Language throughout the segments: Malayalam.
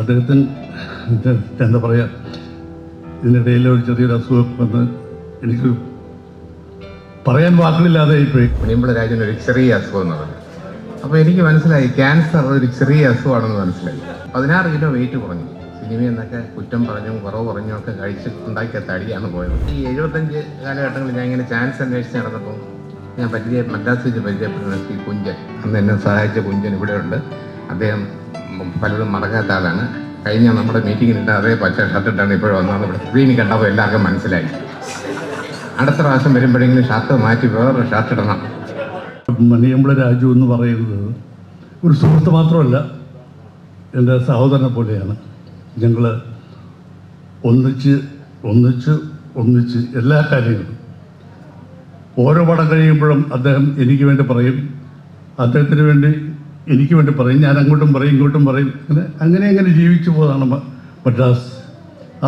അദ്ദേഹത്തിന് എന്താ പറയുക ഇതിനിടയിൽ ഒരു ചെറിയൊരു അസുഖം വന്ന് എനിക്ക് പറയാൻ വാക്കുകളില്ലാതെ പോയി മുനിയമ്പള രാജന് ഒരു ചെറിയ അസുഖം എന്ന് അപ്പോൾ എനിക്ക് മനസ്സിലായി ക്യാൻസർ ഒരു ചെറിയ അസുഖമാണെന്ന് മനസ്സിലായി. പതിനാറ് കിലോ വെയിറ്റ് കുറഞ്ഞു. സിനിമ എന്നൊക്കെ കുറ്റം പറഞ്ഞും കുറവ് പറഞ്ഞും ഒക്കെ കഴിച്ച് ഉണ്ടാക്കിയ തടിയാണ് പോയത്. ഈ എഴുപത്തഞ്ച് കാലഘട്ടങ്ങളിൽ ഞാൻ ഇങ്ങനെ ചാൻസ് അന്വേഷിച്ച് നടന്നപ്പോൾ ഞാൻ പരിചയ മദ്രാസ് വെച്ച് പരിചയപ്പെടുന്ന ശ്രീ കുഞ്ചൻ അന്ന് എന്നെ സഹായിച്ച കുഞ്ചൻ ഇവിടെയുണ്ട്. അദ്ദേഹം ഉം പലതും മറക്കാത്ത ആളാണ്. കഴിഞ്ഞ നമ്മുടെ മീറ്റിങ്ങിനിട്ട് അതേ പച്ച ഷർട്ട് ഇട്ടാണ് ഇപ്പോഴും വന്നത് ഇവിടെ സ്ക്രീനിൽ കണ്ടപ്പോൾ എല്ലാവർക്കും മനസ്സിലായി. അടുത്ത പ്രാവശ്യം വരുമ്പോഴെങ്കിലും ഷർട്ട് മാറ്റി വേറൊരു ഷർട്ട് ഇടണം. മണിയമ്പള രാജു എന്ന് പറയുന്നത് ഒരു സുഹൃത്ത് മാത്രമല്ല എന്റെ സഹോദരനെ പോലെയാണ്. ഞങ്ങൾ ഒന്നിച്ച് ഒന്നിച്ച് ഒന്നിച്ച് എല്ലാ കാര്യങ്ങളും. ഓരോ പടം കഴിയുമ്പോഴും അദ്ദേഹം എനിക്ക് വേണ്ടി പറയും. അദ്ദേഹത്തിന് വേണ്ടി എനിക്ക് വേണ്ടി പറയും ഞാൻ അങ്ങോട്ടും പറയും ഇങ്ങോട്ടും പറയും. അങ്ങനെ അങ്ങനെ അങ്ങനെ ജീവിച്ചു പോയതാണ് മദ്രാസ്.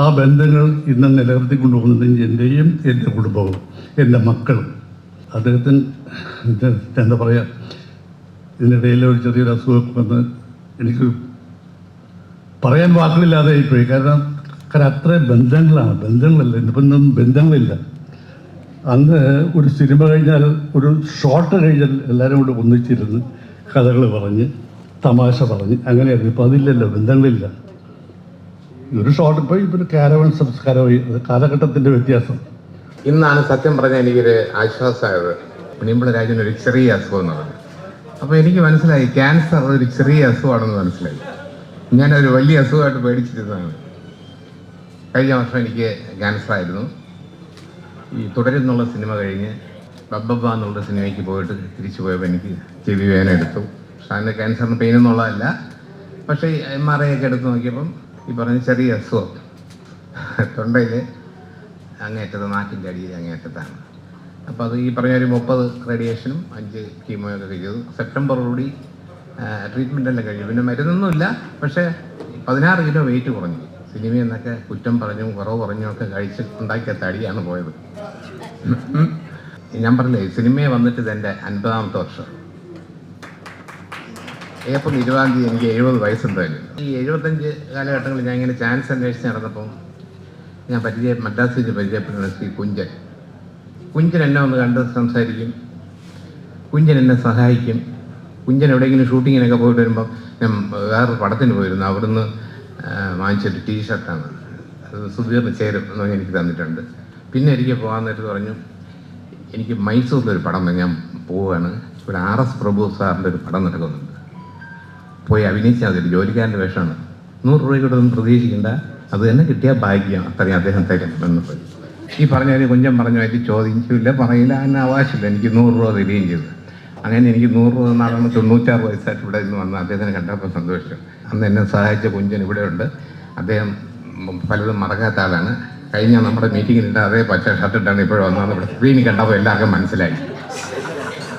ആ ബന്ധങ്ങൾ ഇന്ന് നിലനിർത്തിക്കൊണ്ടുപോകുന്നത് എന്റെയും എന്റെ കുടുംബവും എന്റെ മക്കളും. അദ്ദേഹത്തിന് എന്താ പറയുക ഇതിനിടയിൽ ഒരു ചെറിയൊരു അസുഖം വന്ന് എനിക്ക് പറയാൻ വാക്കുകളില്ലാതെ പോയി കാരണം കാരണം അത്രയും ബന്ധങ്ങളാണ്. ബന്ധങ്ങളല്ല ഇന്നിപ്പം ബന്ധങ്ങളില്ല. അന്ന് ഒരു സിനിമ കഴിഞ്ഞാൽ ഒരു ഷോർട്ട് കഴിഞ്ഞാൽ എല്ലാവരും കൂടെ ഒന്നിച്ചിരുന്ന് കഥകൾ പറഞ്ഞ് തമാശ പറഞ്ഞ് അങ്ങനെയായിരുന്നു. ഇപ്പം അതില്ലല്ലോ ബന്ധങ്ങളില്ല. ഒരു ഷോട്ട് ഇപ്പോൾ ഇപ്പം കാരവൺ കാലഘട്ടത്തിന്റെ കാലഘട്ടത്തിന്റെ വ്യത്യാസം. ഇന്നാണ് സത്യം പറഞ്ഞാൽ എനിക്കൊരു ആശ്വാസമായത് മുനിയമ്പള രാജൻ ഒരു ചെറിയ അസുഖം എന്ന് പറഞ്ഞു. അപ്പോൾ എനിക്ക് മനസ്സിലായി ക്യാൻസർ ഒരു ചെറിയ അസുഖമാണെന്ന് മനസ്സിലായി. ഞാനൊരു വലിയ അസുഖമായിട്ട് പേടിച്ചിരുന്നതാണ്. കഴിഞ്ഞ വർഷം എനിക്ക് ക്യാൻസർ ആയിരുന്നു. ഈ തുടരുന്നുള്ള സിനിമ കഴിഞ്ഞ് ബബ്ബബ്ബ എന്നുള്ള സിനിമയ്ക്ക് പോയിട്ട് തിരിച്ചു പോയപ്പോൾ എനിക്ക് ചെവി വേദന എടുത്തു. അതിന് ക്യാൻസറിന് പെയിൻ എന്നുള്ളതല്ല. പക്ഷേ എം ആർ ഐ ഒക്കെ എടുത്ത് നോക്കിയപ്പം ഈ പറഞ്ഞ ചെറിയ അസുഖം. തൊണ്ടയിൽ അങ്ങേറ്റത് നാക്കിന്റെ അടിയിൽ അങ്ങേറ്റത്താണ് അപ്പോൾ അത് ഈ പറഞ്ഞ ഒരു മുപ്പത് റേഡിയേഷനും അഞ്ച് കീമോയൊക്കെ കഴിച്ചത് സെപ്റ്റംബറോടുകൂടി ട്രീറ്റ്മെന്റ് എല്ലാം കഴിഞ്ഞു. പിന്നെ മരുന്നൊന്നുമില്ല. പക്ഷേ പതിനാറ് കിലോ വെയിറ്റ് കുറഞ്ഞു. സിനിമ എന്നൊക്കെ കുറ്റം പറഞ്ഞും കുറവ് പറഞ്ഞും ഒക്കെ കഴിച്ച് ഉണ്ടാക്കിയ തടിയാണ് പോയത്. ഞാൻ പറഞ്ഞില്ലേ സിനിമയെ വന്നിട്ട് ഇതെന്റെ അൻപതാമത്തെ വർഷം. ഏപ്രിൽ ഇരുപതാം തീയതി എനിക്ക് എഴുപത് വയസ്സുണ്ടായിരുന്നു. ഈ എഴുപത്തഞ്ച് കാലഘട്ടങ്ങളിൽ ഞാൻ ഇങ്ങനെ ചാൻസ് അന്വേഷിച്ച് നടന്നപ്പോൾ ഞാൻ പരിചയ മദ്രാസ് വെച്ച് പരിചയപ്പെടുന്ന ശ്രീ കുഞ്ചൻ. കുഞ്ചൻ എന്നെ ഒന്ന് കണ്ട് സംസാരിക്കും. കുഞ്ചൻ എന്നെ സഹായിക്കും. കുഞ്ചൻ എവിടെയെങ്കിലും ഷൂട്ടിങ്ങിനൊക്കെ പോയിട്ട് വരുമ്പോൾ ഞാൻ വേറൊരു പടത്തിന് പോയിരുന്നു. അവിടുന്ന് വാങ്ങിച്ചൊരു ടീ ടീഷർട്ടാണ്. അത് സുധീറിന് ചേരും എന്ന് എനിക്ക് തന്നിട്ടുണ്ട്. പിന്നെ എനിക്ക് പോകാൻ പറഞ്ഞു എനിക്ക് മൈസൂരിലൊരു പടം ഞാൻ പോവുകയാണ്. ഇവിടെ ആർ എസ് പ്രഭു സാറിന്റെ ഒരു പടം നടക്കുന്നുണ്ട്. പോയി അഭിനയിച്ചാൽ മതി. ജോലിക്കാരന്റെ വേഷമാണ്. നൂറ് രൂപ കൂടെ ഒന്നും പ്രതീക്ഷിക്കേണ്ട. അത് തന്നെ കിട്ടിയ ഭാഗ്യം. അത്രയും അദ്ദേഹം തരും എന്ന് പറയും ഈ പറഞ്ഞ കാര്യം കുഞ്ഞം പറഞ്ഞു? അതിൽ ചോദിച്ചില്ല പറയില്ല അതിന് അവകാശമില്ല. എനിക്ക് നൂറ് രൂപ തരികയും ചെയ്തു. അങ്ങനെ എനിക്ക് നൂറ് രൂപ നാളാണ് തൊണ്ണൂറ്റാറ് വയസ്സായിട്ട് ഇവിടെ നിന്ന് വന്ന് അദ്ദേഹത്തിനെ കണ്ടപ്പോൾ സന്തോഷിച്ചു അന്ന് എന്നെ സഹായിച്ച കുഞ്ചൻ ഇവിടെയുണ്ട്. അദ്ദേഹം പലതും മറക്കാത്ത ആളാണ്. കഴിഞ്ഞ നമ്മുടെ മീറ്റിങ്ങിനിട്ട് അതേ പച്ച ഷർട്ട് ഇട്ടാണ് ഇപ്പോഴും വന്നത് ഇവിടെ. സ്ക്രീനിൽ കണ്ടപ്പോൾ എല്ലാവർക്കും മനസ്സിലായി.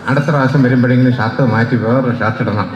അടുത്ത പ്രാവശ്യം വരുമ്പോഴെങ്കിലും ഷർട്ട് മാറ്റി വേറൊരു ഷർട്ട് ഇടണം.